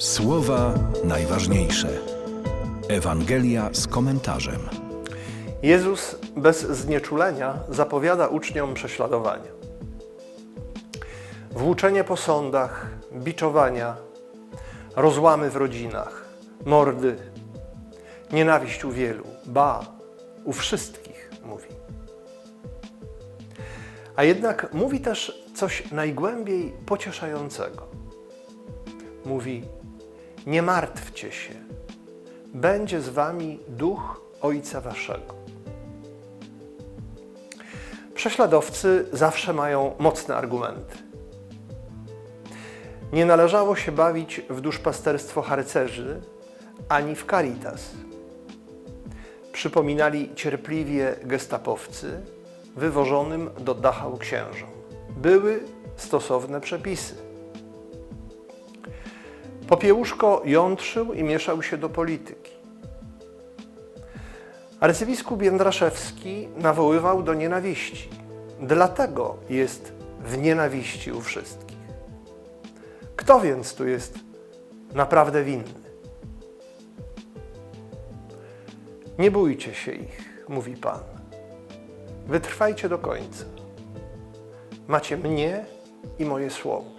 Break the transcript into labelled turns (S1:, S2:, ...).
S1: Słowa najważniejsze. Ewangelia z komentarzem.
S2: Jezus bez znieczulenia zapowiada uczniom prześladowania. Włóczenie po sądach, biczowania, rozłamy w rodzinach, mordy, nienawiść u wielu, ba, u wszystkich, mówi. A jednak mówi też coś najgłębiej pocieszającego. Mówi: Nie martwcie się, będzie z wami duch Ojca Waszego. Prześladowcy zawsze mają mocne argumenty. Nie należało się bawić w duszpasterstwo harcerzy ani w caritas. Przypominali cierpliwie gestapowcy wywożonym do Dachau księżom. Były stosowne przepisy. Popiełuszko jątrzył i mieszał się do polityki. Arcybiskup Jędraszewski nawoływał do nienawiści. Dlatego jest w nienawiści u wszystkich. Kto więc tu jest naprawdę winny? Nie bójcie się ich, mówi Pan. Wytrwajcie do końca. Macie mnie i moje słowo.